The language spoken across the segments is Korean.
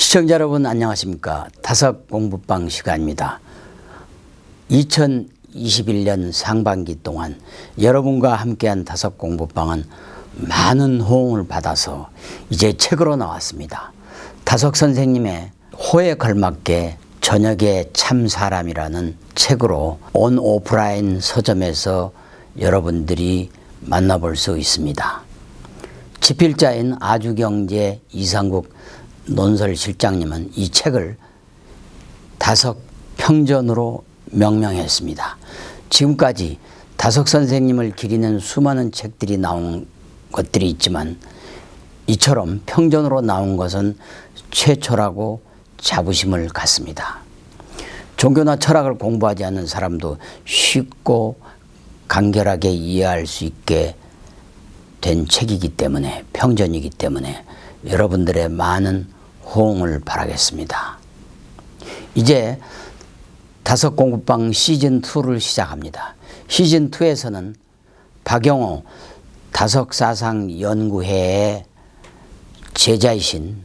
시청자 여러분 안녕하십니까 다섯 공부방 시간입니다. 2021년 상반기 동안 여러분과 함께한 다섯 공부방은 많은 호응을 받아서 이제 책으로 나왔습니다. 다석 선생님의 호에 걸맞게 저녁의 참 사람이라는 책으로 온 오프라인 서점에서 여러분들이 만나볼 수 있습니다. 집필자인 아주경제 이상국 논설 실장님은 이 책을 다석 평전으로 명명했습니다. 지금까지 다석 선생님을 기리는 수많은 책들이 나온 것들이 있지만 이처럼 평전으로 나온 것은 최초라고 자부심을 갖습니다. 종교나 철학을 공부하지 않는 사람도 쉽고 간결하게 이해할 수 있게 된 책이기 때문에 평전이기 때문에 여러분들의 많은 호응을 바라겠습니다. 이제 다섯 공부방 시즌 2를 시작합니다. 시즌 2에서는 박영호 다섯 사상 연구회의 제자이신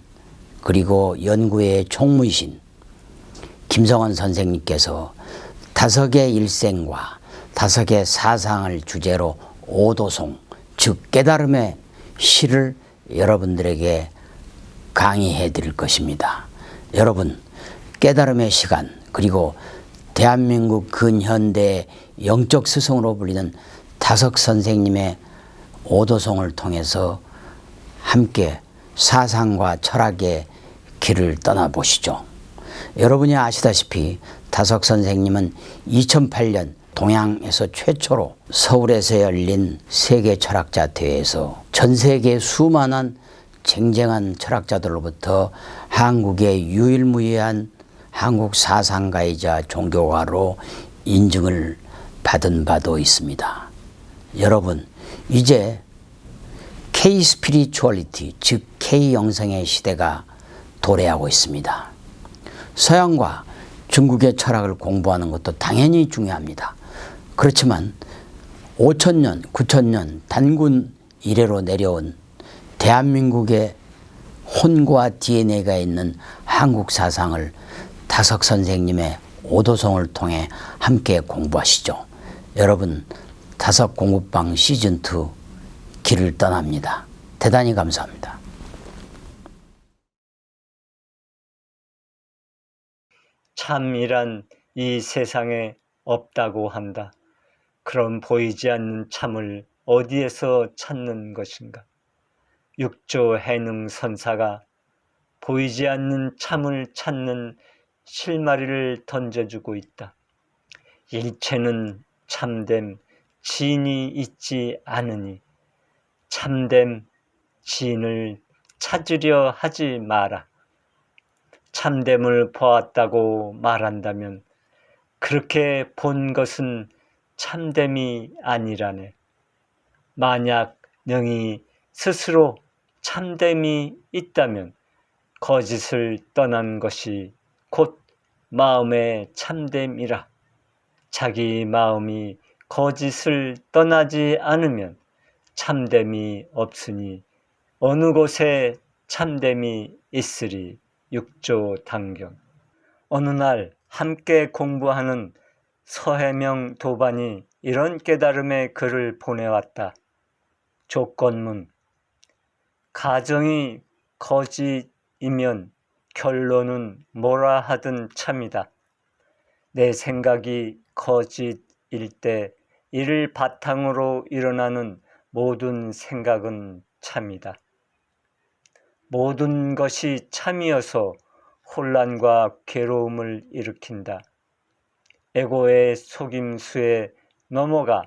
그리고 연구회의 총무이신 김성원 선생님께서 다섯의 일생과 다섯의 사상을 주제로 오도송 즉 깨달음의 시를 여러분들에게 강의해 드릴 것입니다. 여러분 깨달음의 시간 그리고 대한민국 근현대 영적 스승으로 불리는 다석 선생님의 오도송을 통해서 함께 사상과 철학의 길을 떠나보시죠. 여러분이 아시다시피 다석 선생님은 2008년 동양에서 최초로 서울에서 열린 세계 철학자 대회에서 전 세계 수많은 쟁쟁한 철학자들로부터 한국의 유일무이한 한국 사상가이자 종교가로 인증을 받은 바도 있습니다. 여러분, 이제 K 스피리추얼리티, 즉 K 영성의 시대가 도래하고 있습니다. 서양과 중국의 철학을 공부하는 것도 당연히 중요합니다. 그렇지만 5천년, 9천년 단군 이래로 내려온 대한민국의 혼과 DNA가 있는 한국 사상을 다석 선생님의 오도송을 통해 함께 공부하시죠. 여러분, 다석 공부방 시즌2 길을 떠납니다. 대단히 감사합니다. 참이란 이 세상에 없다고 한다. 그럼 보이지 않는 참을 어디에서 찾는 것인가? 육조 해능 선사가 보이지 않는 참을 찾는 실마리를 던져주고 있다. 일체는 참됨, 진이 있지 않으니 참됨, 진을 찾으려 하지 마라. 참됨을 보았다고 말한다면 그렇게 본 것은 참됨이 아니라네. 만약 능히 스스로 참됨이 있다면 거짓을 떠난 것이 곧 마음의 참됨이라. 자기 마음이 거짓을 떠나지 않으면 참됨이 없으니 어느 곳에 참됨이 있으리 육조 당경. 어느 날 함께 공부하는 서해명 도반이 이런 깨달음의 글을 보내왔다. 조건문. 가정이 거짓이면 결론은 뭐라 하든 참이다. 내 생각이 거짓일 때 이를 바탕으로 일어나는 모든 생각은 참이다. 모든 것이 참이어서 혼란과 괴로움을 일으킨다. 에고의 속임수에 넘어가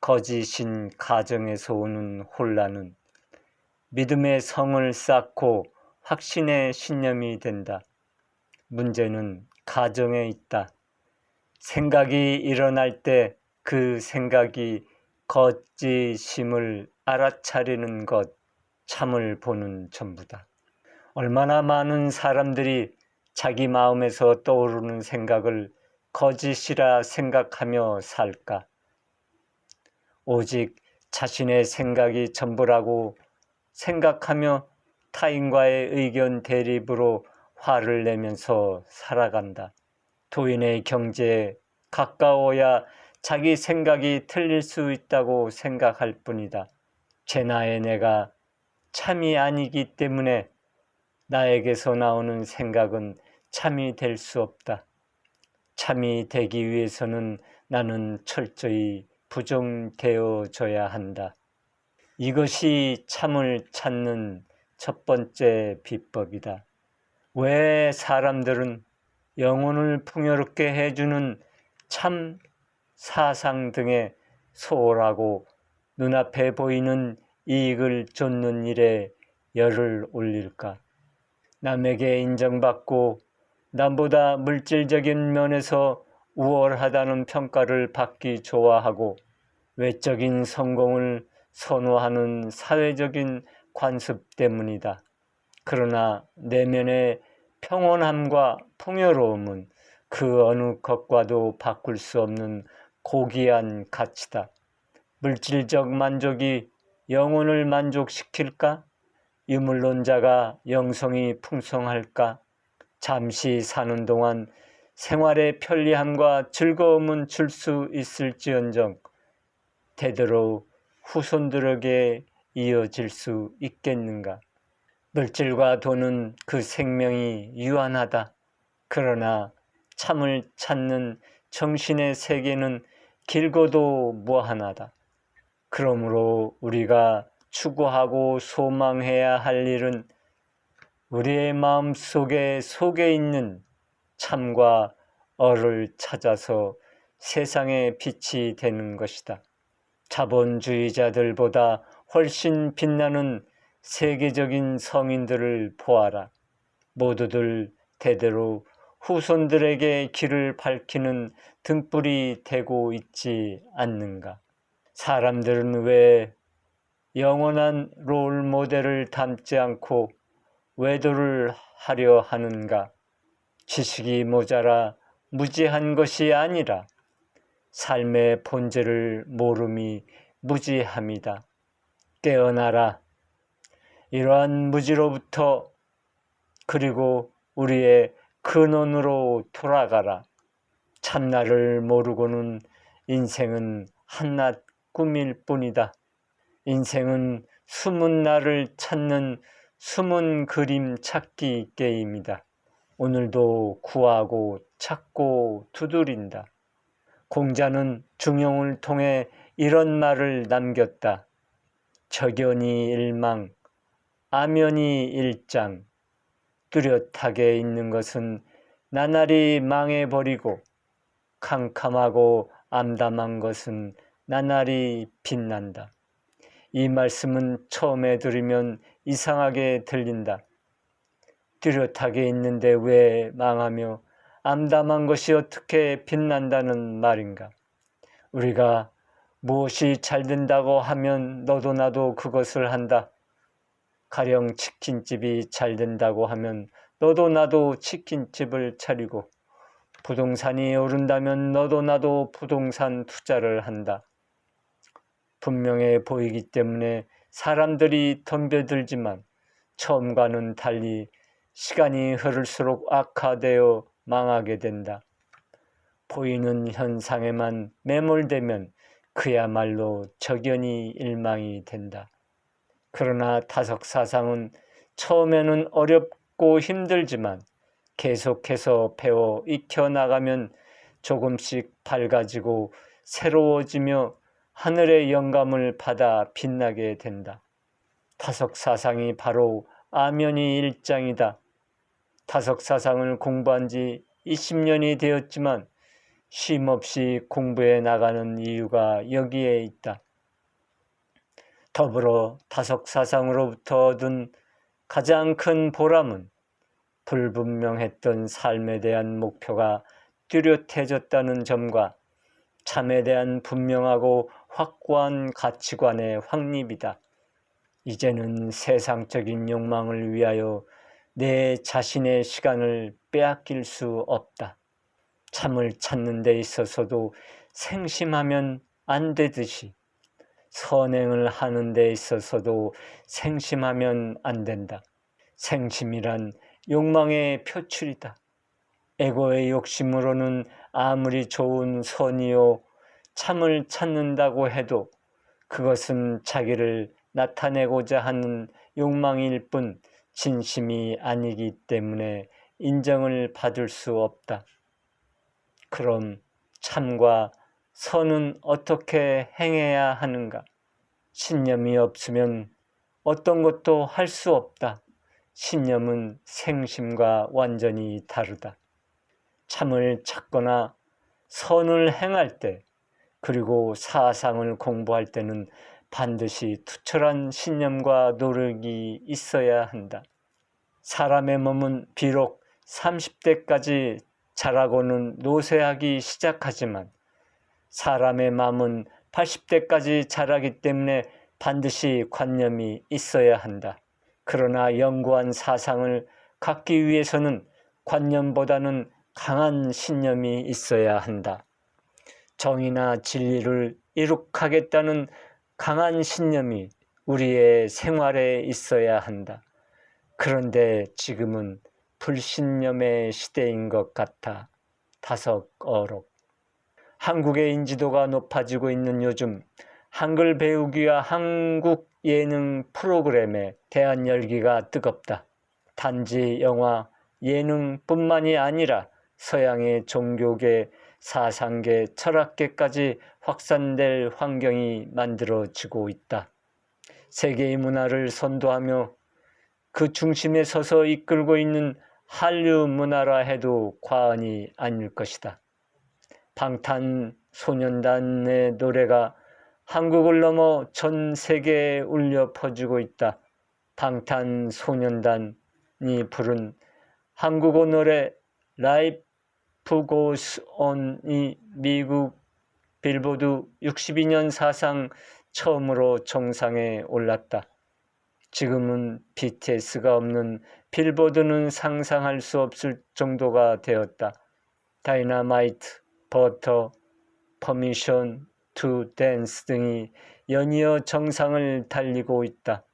거짓인 가정에서 오는 혼란은 믿음의 성을 쌓고 확신의 신념이 된다. 문제는 가정에 있다. 생각이 일어날 때 그 생각이 거짓임을 알아차리는 것, 참을 보는 전부다. 얼마나 많은 사람들이 자기 마음에서 떠오르는 생각을 거짓이라 생각하며 살까? 오직 자신의 생각이 전부라고 생각하며 타인과의 의견 대립으로 화를 내면서 살아간다. 도인의 경제에 가까워야 자기 생각이 틀릴 수 있다고 생각할 뿐이다. 제 나의 내가 참이 아니기 때문에 나에게서 나오는 생각은 참이 될 수 없다. 참이 되기 위해서는 나는 철저히 부정되어져야 한다. 이것이 참을 찾는 첫 번째 비법이다. 왜 사람들은 영혼을 풍요롭게 해주는 참 사상 등에 소홀하고 눈앞에 보이는 이익을 쫓는 일에 열을 올릴까? 남에게 인정받고 남보다 물질적인 면에서 우월하다는 평가를 받기 좋아하고 외적인 성공을 선호하는 사회적인 관습 때문이다. 그러나 내면의 평온함과 풍요로움은 그 어느 것과도 바꿀 수 없는 고귀한 가치다. 물질적 만족이 영혼을 만족시킬까? 유물론자가 영성이 풍성할까? 잠시 사는 동안 생활의 편리함과 즐거움은 줄 수 있을지언정 대대로 후손들에게 이어질 수 있겠는가? 물질과 돈은 그 생명이 유한하다. 그러나 참을 찾는 정신의 세계는 길고도 무한하다. 그러므로 우리가 추구하고 소망해야 할 일은 우리의 마음 속에 속에 있는 참과 어를 찾아서 세상의 빛이 되는 것이다. 자본주의자들보다 훨씬 빛나는 세계적인 성인들을 보아라. 모두들 대대로 후손들에게 길을 밝히는 등불이 되고 있지 않는가. 사람들은 왜 영원한 롤 모델을 담지 않고 외도를 하려 하는가? 지식이 모자라 무지한 것이 아니라 삶의 본질을 모름이 무지함이다. 깨어나라. 이러한 무지로부터 그리고 우리의 근원으로 돌아가라. 참나를 모르고는 인생은 한낱 꿈일 뿐이다. 인생은 숨은 나를 찾는 숨은 그림 찾기 게임이다. 오늘도 구하고 찾고 두드린다. 공자는 중용을 통해 이런 말을 남겼다. 적연이 일망, 아면이 일장. 뚜렷하게 있는 것은 나날이 망해버리고 캄캄하고 암담한 것은 나날이 빛난다. 이 말씀은 처음에 들으면 이상하게 들린다. 뚜렷하게 있는데 왜 망하며 암담한 것이 어떻게 빛난다는 말인가? 우리가 무엇이 잘 된다고 하면 너도 나도 그것을 한다. 가령 치킨집이 잘 된다고 하면 너도 나도 치킨집을 차리고 부동산이 오른다면 너도 나도 부동산 투자를 한다. 분명해 보이기 때문에 사람들이 덤벼들지만 처음과는 달리 시간이 흐를수록 악화되어 망하게 된다. 보이는 현상에만 매몰되면 그야말로 적연히 일망이 된다. 그러나 타석사상은 처음에는 어렵고 힘들지만 계속해서 배워 익혀나가면 조금씩 밝아지고 새로워지며 하늘의 영감을 받아 빛나게 된다. 타석사상이 바로 아면이 일장이다. 타석사상을 공부한 지 20년이 되었지만 쉼없이 공부해 나가는 이유가 여기에 있다. 더불어 타석사상으로부터 얻은 가장 큰 보람은 불분명했던 삶에 대한 목표가 뚜렷해졌다는 점과 참에 대한 분명하고 확고한 가치관의 확립이다. 이제는 세상적인 욕망을 위하여 내 자신의 시간을 빼앗길 수 없다. 참을 찾는 데 있어서도 생심하면 안 되듯이 선행을 하는 데 있어서도 생심하면 안 된다. 생심이란 욕망의 표출이다. 에고의 욕심으로는 아무리 좋은 선이요 참을 찾는다고 해도 그것은 자기를 나타내고자 하는 욕망일 뿐 진심이 아니기 때문에 인정을 받을 수 없다. 그럼 참과 선은 어떻게 행해야 하는가? 신념이 없으면 어떤 것도 할 수 없다. 신념은 생심과 완전히 다르다. 참을 찾거나 선을 행할 때, 그리고 사상을 공부할 때는 반드시 투철한 신념과 노력이 있어야 한다. 사람의 몸은 비록 30대까지 자라고는 노쇠하기 시작하지만 사람의 마음은 80대까지 자라기 때문에 반드시 관념이 있어야 한다. 그러나 영구한 사상을 갖기 위해서는 관념보다는 강한 신념이 있어야 한다. 정의나 진리를 이룩하겠다는 강한 신념이 우리의 생활에 있어야 한다. 그런데 지금은 불신념의 시대인 것 같아 다섯 어록. 한국의 인지도가 높아지고 있는 요즘 한글 배우기와 한국 예능 프로그램에 대한 열기가 뜨겁다. 단지 영화, 예능뿐만이 아니라 서양의 종교계, 사상계, 철학계까지 확산될 환경이 만들어지고 있다. 세계의 문화를 선도하며 그 중심에 서서 이끌고 있는 한류 문화라 해도 과언이 아닐 것이다. 방탄소년단의 노래가 한국을 넘어 전 세계에 울려 퍼지고 있다. 방탄소년단이 부른 한국어 노래 라이프 고스 온이 미국 빌보드 62년 사상 처음으로 정상에 올랐다. 지금은 BTS가 없는 빌보드는 상상할 수 없을 정도가 되었다. 다이나마이트, 버터, 퍼미션, 투 댄스 등이 연이어 정상을 달리고 있다.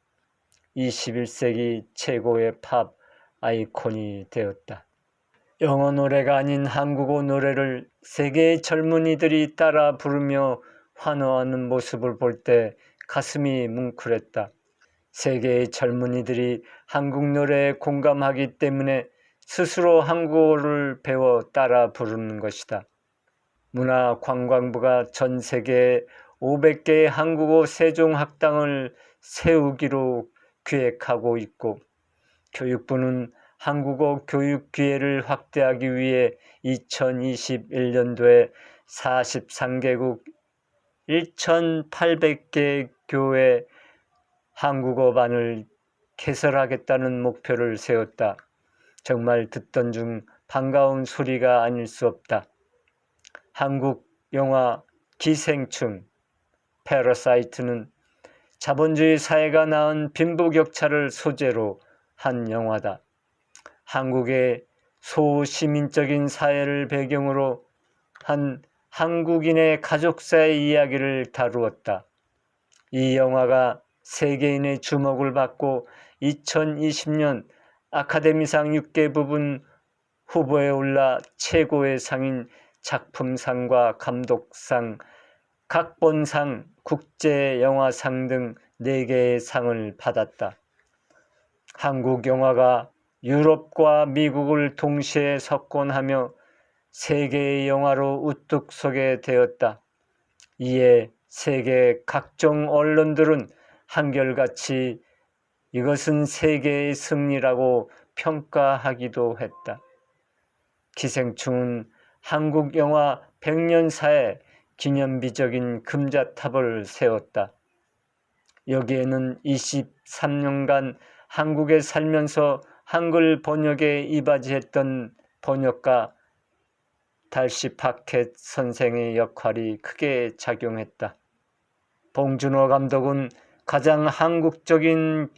21세기 최고의 팝 아이콘이 되었다. 영어 노래가 아닌 한국어 노래를 세계의 젊은이들이 따라 부르며 환호하는 모습을 볼 때 가슴이 뭉클했다. 세계의 젊은이들이 한국 노래에 공감하기 때문에 스스로 한국어를 배워 따라 부르는 것이다. 문화관광부가 전 세계 500개의 한국어 세종학당을 세우기로 계획하고 있고 교육부는 한국어 교육 기회를 확대하기 위해 2021년도에 43개국 1,800개 교회 한국어반을 개설하겠다는 목표를 세웠다. 정말 듣던 중 반가운 소리가 아닐 수 없다. 한국 영화 기생충 패러사이트는 자본주의 사회가 낳은 빈부격차를 소재로 한 영화다. 한국의 소시민적인 사회를 배경으로 한 한국인의 가족사의 이야기를 다루었다. 이 영화가 세계인의 주목을 받고 2020년 아카데미상 6개 부분 후보에 올라 최고의 상인 작품상과 감독상, 각본상, 국제영화상 등 4개의 상을 받았다. 한국 영화가 유럽과 미국을 동시에 석권하며 세계의 영화로 우뚝 서게 되었다. 이에 세계 각종 언론들은 한결같이 이것은 세계의 승리라고 평가하기도 했다. 기생충은 한국 영화 100년사에 기념비적인 금자탑을 세웠다. 여기에는 23년간 한국에 살면서 한글 번역에 이바지했던 번역가 달시 파켓 선생의 역할이 크게 작용했다. 봉준호 감독은 가장 한국적인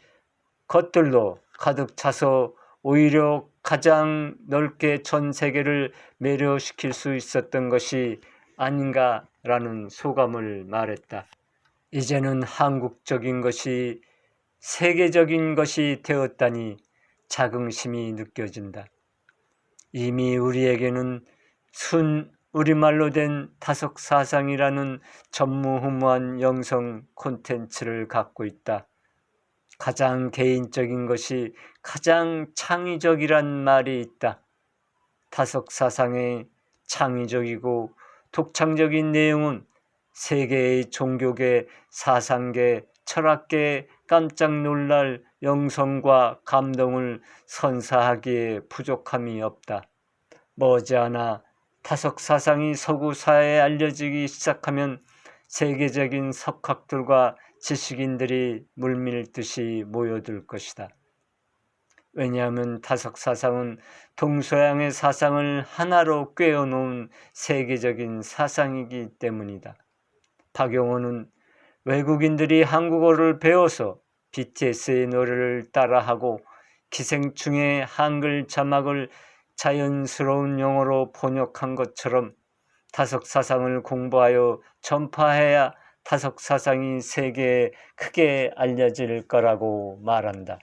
것들로 가득 차서 오히려 가장 넓게 전 세계를 매료시킬 수 있었던 것이 아닌가라는 소감을 말했다. 이제는 한국적인 것이 세계적인 것이 되었다니 자긍심이 느껴진다. 이미 우리에게는 순 우리말로 된 다석 사상이라는 전무후무한 영성 콘텐츠를 갖고 있다. 가장 개인적인 것이 가장 창의적이란 말이 있다. 다석 사상의 창의적이고 독창적인 내용은 세계의 종교계, 사상계, 철학계에 깜짝 놀랄 영성과 감동을 선사하기에 부족함이 없다. 머지않아 타석 사상이 서구 사회에 알려지기 시작하면 세계적인 석학들과 지식인들이 물밀듯이 모여들 것이다. 왜냐하면 타석 사상은 동서양의 사상을 하나로 꿰어놓은 세계적인 사상이기 때문이다. 박용호는 외국인들이 한국어를 배워서 BTS의 노래를 따라하고 기생충의 한글 자막을 자연스러운 영어로 번역한 것처럼 타석 사상을 공부하여 전파해야 타석 사상이 세계에 크게 알려질 거라고 말한다.